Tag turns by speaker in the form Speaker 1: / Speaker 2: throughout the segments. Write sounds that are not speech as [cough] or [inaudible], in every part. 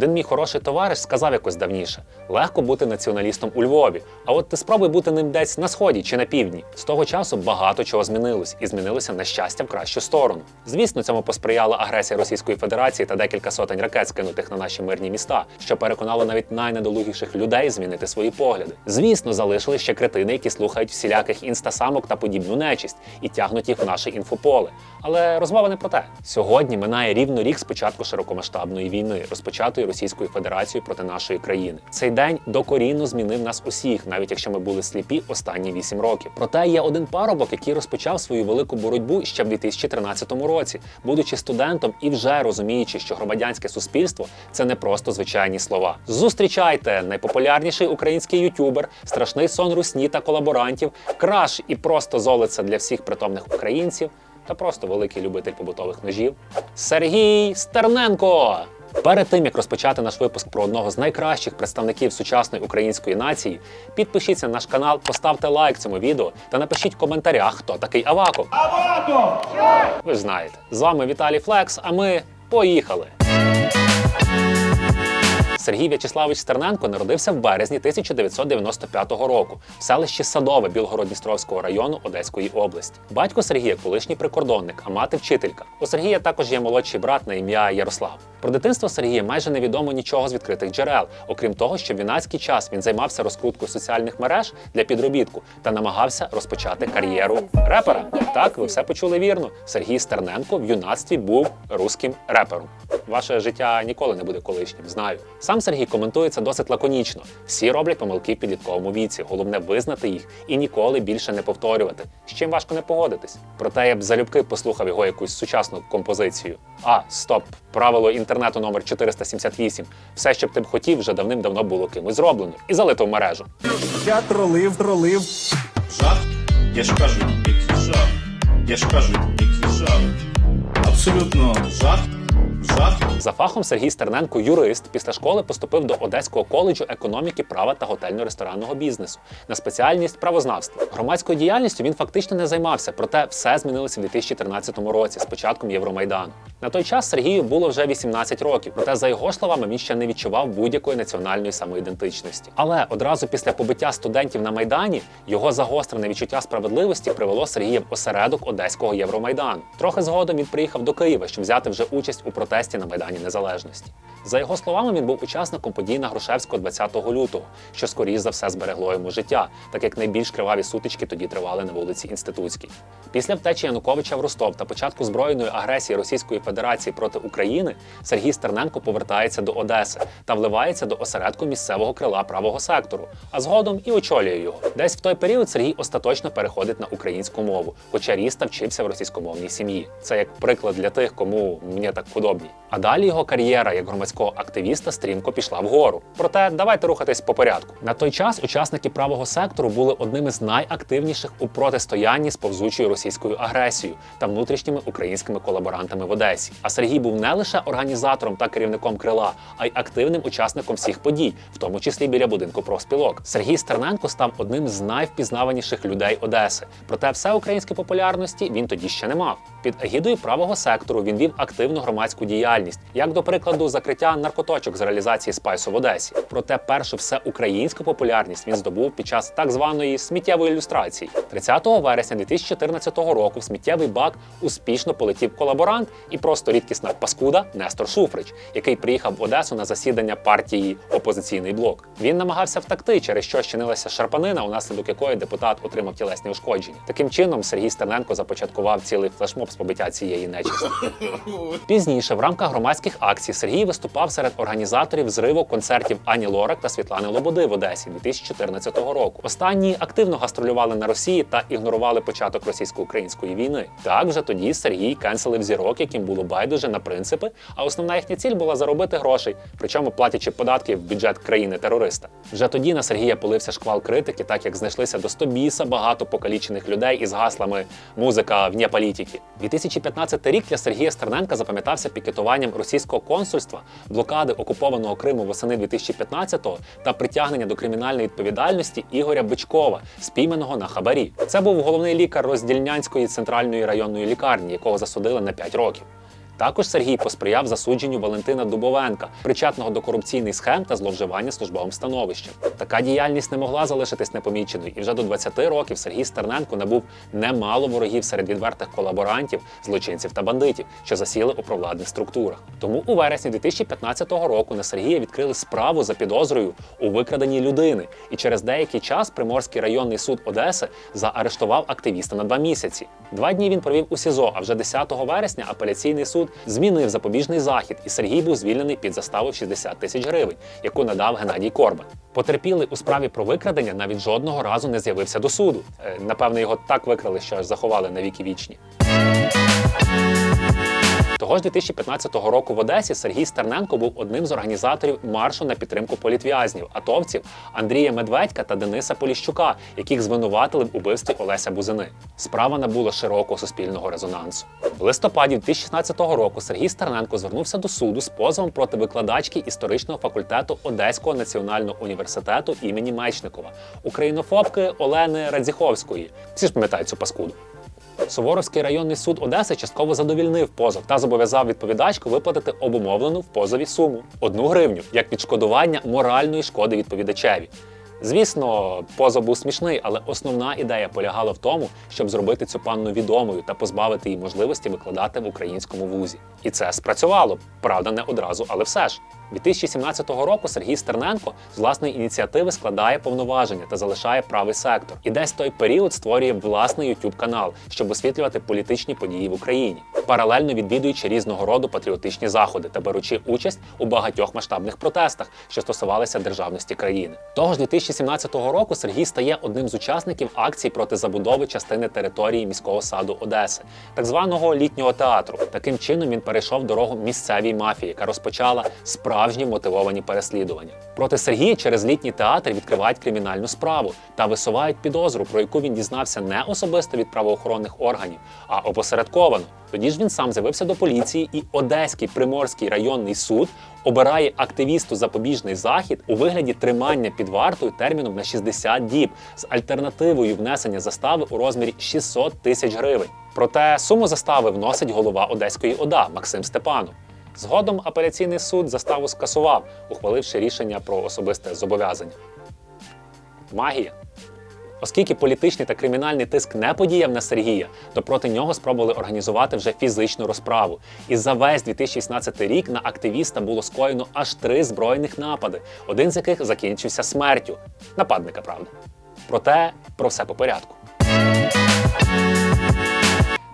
Speaker 1: Один мій хороший товариш сказав якось давніше: легко бути націоналістом у Львові. А от ти спробуй бути ним десь на сході чи на півдні. З того часу багато чого змінилось і змінилося на щастя в кращу сторону. Звісно, цьому посприяла агресія Російської Федерації та декілька сотень ракет, скинутих на наші мирні міста, що переконало навіть найнедолугіших людей змінити свої погляди. Звісно, залишили ще кретини, які слухають всіляких інстасамок та подібну нечисть і тягнуть їх в наше інфополе. Але розмова не про те. Сьогодні минає рівно рік з початку широкомасштабної війни, розпочатої Російською Федерацією проти нашої країни. Цей день докорінно змінив нас усіх, навіть якщо ми були сліпі останні вісім років. Проте є один парубок, який розпочав свою велику боротьбу ще в 2013 році, будучи студентом і вже розуміючи, що громадянське суспільство це не просто звичайні слова. Зустрічайте найпопулярніший український ютюбер, страшний сон русні та колаборантів, краш і просто золоце для всіх притомних українців та просто великий любитель побутових ножів Сергій Стерненко. Перед тим як розпочати наш випуск про одного з найкращих представників сучасної української нації, підпишіться на наш канал, поставте лайк цьому відео та напишіть в коментарях, хто такий Аваков. Аваков! Ви ж знаєте, з вами Віталій Флекс, а ми поїхали. Сергій В'ячеславович Стерненко народився в березні 1995 року в селищі Садове Білгород-Дністровського району Одеської області. Батько Сергія колишній прикордонник, а мати вчителька. У Сергія також є молодший брат на ім'я Ярослав. Про дитинство Сергія майже невідомо нічого з відкритих джерел, окрім того, що в юнацький час він займався розкруткою соціальних мереж для підробітку та намагався розпочати кар'єру репера. Так, ви все почули вірно. Сергій Стерненко в юнацтві був руським репером. Ваше життя ніколи не буде колишнім, знаю. Сам Сергій коментує це досить лаконічно. Всі роблять помилки в підлітковому віці. Головне визнати їх і ніколи більше не повторювати. З чим важко не погодитись. Проте я б залюбки послухав його якусь сучасну композицію. А, стоп, правило інтернету номер 478. Все, що б ти б хотів, вже давним-давно було кимось зроблено і залито в мережу.
Speaker 2: Я тролив, тролив.
Speaker 3: Жах? Я ж кажу, який жах. Я ж кажу, який жах. Абсолютно жах.
Speaker 1: За фахом Сергій Стерненко, юрист, після школи поступив до Одеського коледжу економіки, права та готельно-ресторанного бізнесу на спеціальність правознавства. Громадською діяльністю він фактично не займався, проте все змінилося в 2013 році з початком Євромайдану. На той час Сергію було вже 18 років, проте, за його словами, він ще не відчував будь-якої національної самоідентичності. Але одразу після побиття студентів на майдані його загострене відчуття справедливості привело Сергія в осередок Одеського Євромайдану. Трохи згодом він приїхав до Києва, щоб взяти вже участь у протесті на Майдані Незалежності. За його словами, він був учасником подій на Грушевського 20 лютого, що скоріш за все зберегло йому життя, так як найбільш криваві сутички тоді тривали на вулиці Інститутській. Після втечі Януковича в Ростов та початку збройної агресії Російської Федерації проти України Сергій Стерненко повертається до Одеси та вливається до осередку місцевого крила правого сектору, а згодом і очолює його. Десь в той період Сергій остаточно переходить на українську мову, хоча ріс та вчився в російськомовній сім'ї. Це як приклад для тих, кому мені так подобні. А далі його кар'єра як громадського активіста стрімко пішла вгору. Проте давайте рухатись по порядку. На той час учасники правого сектору були одними з найактивніших у протистоянні з повзучою російською агресією та внутрішніми українськими колаборантами в Одесі. А Сергій був не лише організатором та керівником крила, а й активним учасником всіх подій, в тому числі біля будинку профспілок. Сергій Стерненко став одним з найвпізнаваніших людей Одеси. Проте всеукраїнської популярності він тоді ще не мав. Під егідою правого сектору він вів активну громадську діяльність, як до прикладу, закриття наркоточок з реалізації спайсу в Одесі. Проте першу всеукраїнську популярність він здобув під час так званої сміттєвої ілюстрації. 30 вересня 2014 року в сміттєвий бак успішно полетів колаборант і просто рідкісна паскуда Нестор Шуфрич, який приїхав в Одесу на засідання партії Опозиційний блок. Він намагався втекти, через що щинилася шарпанина, унаслідок якої депутат отримав тілесні ушкодження. Таким чином, Сергій Стерненко започаткував цілий флешмоб з побиття цієї нечисті. [laughs] Пізніше, в рамках громадських акцій, Сергій виступав серед організаторів зриву концертів Ані Лорак та Світлани Лободи в Одесі 2014 року. Останні активно гастролювали на Росії та ігнорували початок російсько-української війни. Так вже тоді Сергій кенселив зірок, яким було байдуже на принципи, а основна їхня ціль була заробити грошей, причому платячи податки в бюджет країни-терориста. Вже тоді на Сергія полився шквал критики, так як знайшлися до 100 біса багато покалічених людей із гаслами музика вне політики. 2015 рік для Сергія Стерненка запам'ятався пікетуванням російського консульства, блокади окупованого Криму восени 2015-го та притягнення до кримінальної відповідальності Ігоря Бичкова, спійманого на хабарі. Це був головний лікар роздільнянської центральної районної лікарні, якого засудили на 5 років. Також Сергій посприяв засудженню Валентина Дубовенка, причетного до корупційних схем та зловживання службовим становищем. Така діяльність не могла залишитись непоміченою, і вже до 20 років Сергій Стерненко набув немало ворогів серед відвертих колаборантів, злочинців та бандитів, що засіли у провладних структурах. Тому у вересні 2015 року на Сергія відкрили справу за підозрою у викраденні людини, і через деякий час Приморський районний суд Одеси заарештував активіста на два місяці. Два дні він провів у СІЗО. А вже 10 вересня апеляційний суд змінив запобіжний захід, і Сергій був звільнений під заставу в 60 тисяч гривень, яку надав Геннадій Корбан. Потерпілий у справі про викрадення навіть жодного разу не з'явився до суду. Напевне, його так викрали, що аж заховали на віки вічні. Того ж 2015 року в Одесі Сергій Стерненко був одним з організаторів маршу на підтримку політв'язнів, атовців Андрія Медведька та Дениса Поліщука, яких звинуватили в убивстві Олеся Бузини. Справа набула широкого суспільного резонансу. В листопаді 2016 року Сергій Стерненко звернувся до суду з позовом проти викладачки історичного факультету Одеського національного університету імені Мечникова, українофобки Олени Радзіховської. Всі ж пам'ятають цю паскуду. Суворовський районний суд Одеси частково задовільнив позов та зобов'язав відповідачку виплатити обумовлену в позові суму одну гривню як відшкодування моральної шкоди відповідачеві. Звісно, позов був смішний, але основна ідея полягала в тому, щоб зробити цю панну відомою та позбавити її можливості викладати в українському вузі. І це спрацювало, правда, не одразу, але все ж. 2017 року Сергій Стерненко з власної ініціативи складає повноваження та залишає правий сектор. І десь той період створює власний youtube канал, щоб освітлювати політичні події в Україні, паралельно відвідуючи різного роду патріотичні заходи та беручи участь у багатьох масштабних протестах, що стосувалися державності країни. Того ж 2017 року Сергій стає одним з учасників акцій проти забудови частини території міського саду Одеси, так званого літнього театру. Таким чином він перейшов дорогу місцевій мафії, яка розпочала справжні мотивовані переслідування. Проти Сергія через літній театр відкривають кримінальну справу та висувають підозру, про яку він дізнався не особисто від правоохоронних органів, а опосередковано. Тоді ж він сам з'явився до поліції, і Одеський Приморський районний суд обирає активісту запобіжний захід у вигляді тримання під вартою терміном на 60 діб з альтернативою внесення застави у розмірі 600 тисяч гривень. Проте суму застави вносить голова Одеської ОДА Максим Степанов. Згодом апеляційний суд заставу скасував, ухваливши рішення про особисте зобов'язання. Магія. Оскільки політичний та кримінальний тиск не подіяв на Сергія, то проти нього спробували організувати вже фізичну розправу. І за весь 2016 рік на активіста було скоєно аж три збройних напади, один з яких закінчився смертю. Нападника, правда. Проте про все по порядку.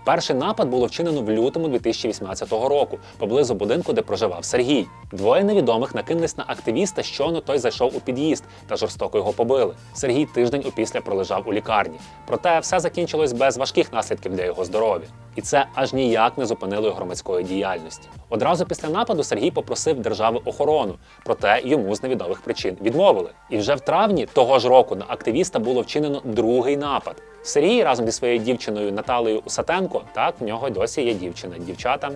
Speaker 1: Перший напад було вчинено в лютому 2018 року поблизу будинку, де проживав Сергій. Двоє невідомих накинулись на активіста, щойно той зайшов у під'їзд та жорстоко його побили. Сергій тиждень опісля пролежав у лікарні. Проте все закінчилось без важких наслідків для його здоров'я. І це аж ніяк не зупинило громадської діяльності. Одразу після нападу Сергій попросив держави охорону, проте йому з невідомих причин відмовили. І вже в травні того ж року на активіста було вчинено другий напад. Сергій разом зі своєю дівчиною Наталею Усатенко, так в нього досі є дівчина. Дівчата,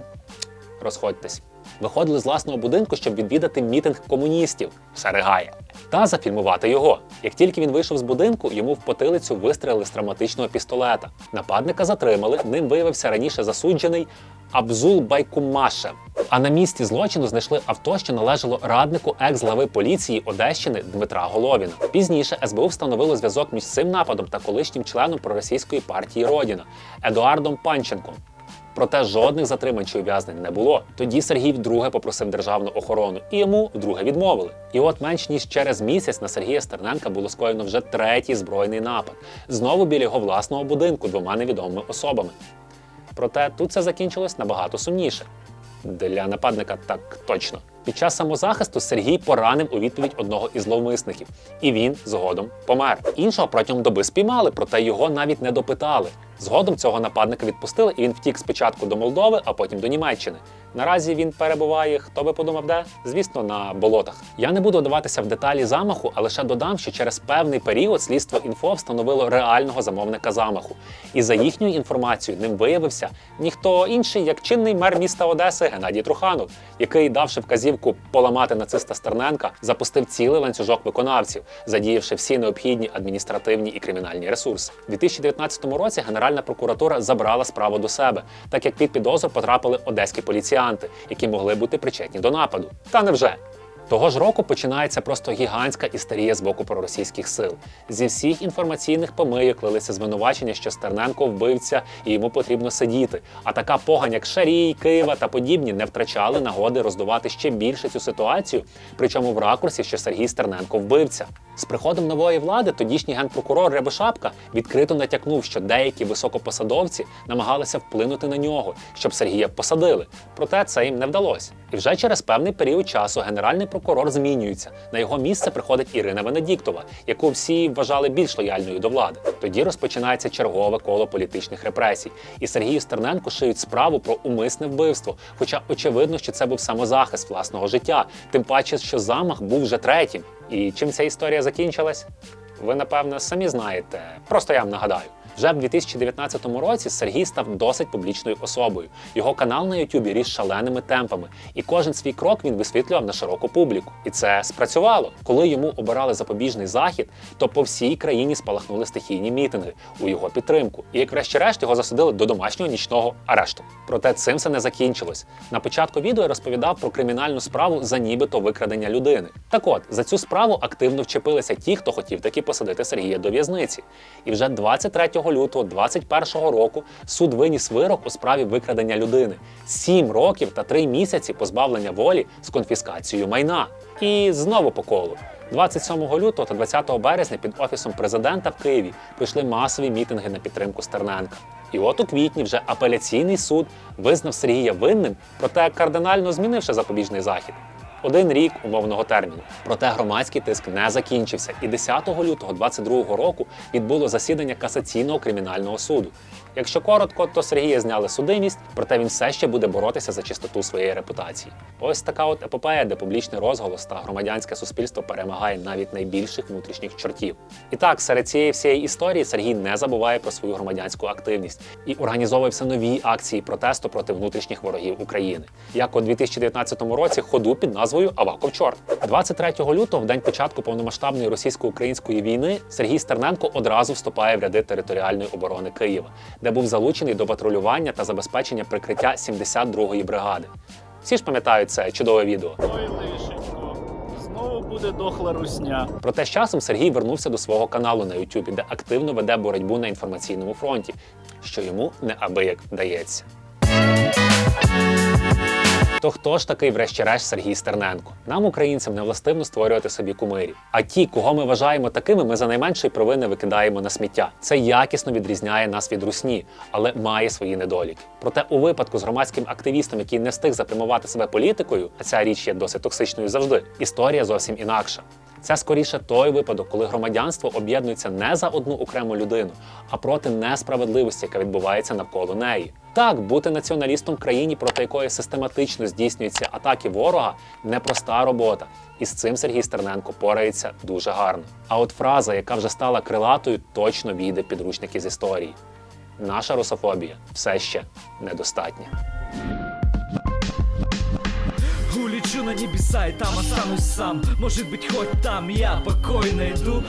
Speaker 1: розходьтесь. Виходили з власного будинку, щоб відвідати мітинг комуністів. Ригає. Та зафільмувати його. Як тільки він вийшов з будинку, йому в потилицю вистрелили з травматичного пістолета. Нападника затримали. Ним виявився раніше засуджений Абзул Байкумашев. А на місці злочину знайшли авто, що належало раднику екс-глави поліції Одещини Дмитра Головіна. Пізніше СБУ встановило зв'язок між цим нападом та колишнім членом проросійської партії Родіна Едуардом Панченком. Проте жодних затримань чи ув'язнень не було. Тоді Сергій вдруге попросив державну охорону, і йому вдруге відмовили. І от менш ніж через місяць на Сергія Стерненка було скоєно вже третій збройний напад. Знову біля його власного будинку двома невідомими особами. Проте тут це закінчилось набагато сумніше. Для нападника так точно. Під час самозахисту Сергій поранив у відповідь одного із зловмисників, і він згодом помер. Іншого протягом доби спіймали, проте його навіть не допитали. Згодом цього нападника відпустили, і він втік спочатку до Молдови, а потім до Німеччини. Наразі він перебуває, хто би подумав, де? Звісно, на болотах. Я не буду вдаватися в деталі замаху, а лише додам, що через певний період слідство інфо встановило реального замовника замаху. І за їхньою інформацією ним виявився ніхто інший, як чинний мер міста Одеси Геннадій Труханов, який, давши вказівку поламати нациста Стерненка, запустив цілий ланцюжок виконавців, задіявши всі необхідні адміністративні і кримінальні ресурси. У 2019 році генеральний Генеральна прокуратура забрала справу до себе, так як під підозру потрапили одеські поліціянти, які могли бути причетні до нападу. Та невже? Того ж року починається просто гігантська істерія з боку проросійських сил. Зі всіх інформаційних помийок лилися звинувачення, що Стерненко вбивця і йому потрібно сидіти. А така погань, як Шарій, Києва та подібні, не втрачали нагоди роздувати ще більше цю ситуацію, причому в ракурсі, що Сергій Стерненко вбивця. З приходом нової влади тодішній генпрокурор Рябошапка відкрито натякнув, що деякі високопосадовці намагалися вплинути на нього, щоб Сергія посадили. Проте це їм не вдалося. І вже через певний період часу генеральний прокурор змінюється. На його місце приходить Ірина Венедіктова, яку всі вважали більш лояльною до влади. Тоді розпочинається чергове коло політичних репресій, і Сергію Стерненко шиють справу про умисне вбивство. Хоча очевидно, що це був самозахист власного життя, тим паче, що замах був вже третім. І чим ця історія закінчилась? Ви напевно самі знаєте. Просто я вам нагадаю. Вже в 2019 році Сергій став досить публічною особою. Його канал на Ютубі ріс шаленими темпами, і кожен свій крок він висвітлював на широку публіку. І це спрацювало. Коли йому обирали запобіжний захід, то по всій країні спалахнули стихійні мітинги у його підтримку. І як врешті-решт його засудили до домашнього нічного арешту. Проте цим все не закінчилось. На початку відео я розповідав про кримінальну справу за нібито викрадення людини. Так от за цю справу активно вчепилися ті, хто хотів таки посадити Сергія до в'язниці. І вже 23 лютого 2021 року суд виніс вирок у справі викрадення людини: 7 років та 3 місяці позбавлення волі з конфіскацією майна. І знову по колу. 27 лютого та 20 березня під офісом президента в Києві пройшли масові мітинги на підтримку Стерненка. І от у квітні вже апеляційний суд визнав Сергія винним, проте кардинально змінивши запобіжний захід. Один рік умовного терміну. Проте громадський тиск не закінчився, і 10 лютого 2022 року відбуло засідання касаційного кримінального суду. Якщо коротко, то Сергія зняли судимість, проте він все ще буде боротися за чистоту своєї репутації. Ось така от епопея, де публічний розголос та громадянське суспільство перемагає навіть найбільших внутрішніх чортів. І так, серед цієї всієї історії Сергій не забуває про свою громадянську активність і організовує все нові акції протесту проти внутрішніх ворогів України, як у 2019 році ходу під назвою Аваков Чорт. 23 лютого, в день початку повномасштабної російсько-української війни, Сергій Стерненко одразу вступає в ряди територіальної оборони Києва, де був залучений до патрулювання та забезпечення прикриття 72-ї бригади. Всі ж пам'ятають це чудове відео.
Speaker 2: Знову буде дохла русня.
Speaker 1: Проте з часом Сергій вернувся до свого каналу на Ютубі, де активно веде боротьбу на інформаційному фронті, що йому неабияк вдається. То хто ж такий, врешті-решт, Сергій Стерненко? Нам, українцям, не властивно створювати собі кумирів. А ті, кого ми вважаємо такими, ми за найменшої провини викидаємо на сміття. Це якісно відрізняє нас від русні, але має свої недоліки. Проте у випадку з громадським активістом, який не встиг запрямувати себе політикою, а ця річ є досить токсичною завжди. Історія зовсім інакша. Це скоріше той випадок, коли громадянство об'єднується не за одну окрему людину, а проти несправедливості, яка відбувається навколо неї. Так, бути націоналістом країні, проти якої систематично здійснюються атаки ворога, непроста робота. І з цим Сергій Стерненко порається дуже гарно. А от фраза, яка вже стала крилатою, точно війде підручники з історії. Наша русофобія все ще недостатня.
Speaker 4: Улечу на небеса и там останусь сам. Может быть хоть там я покой найду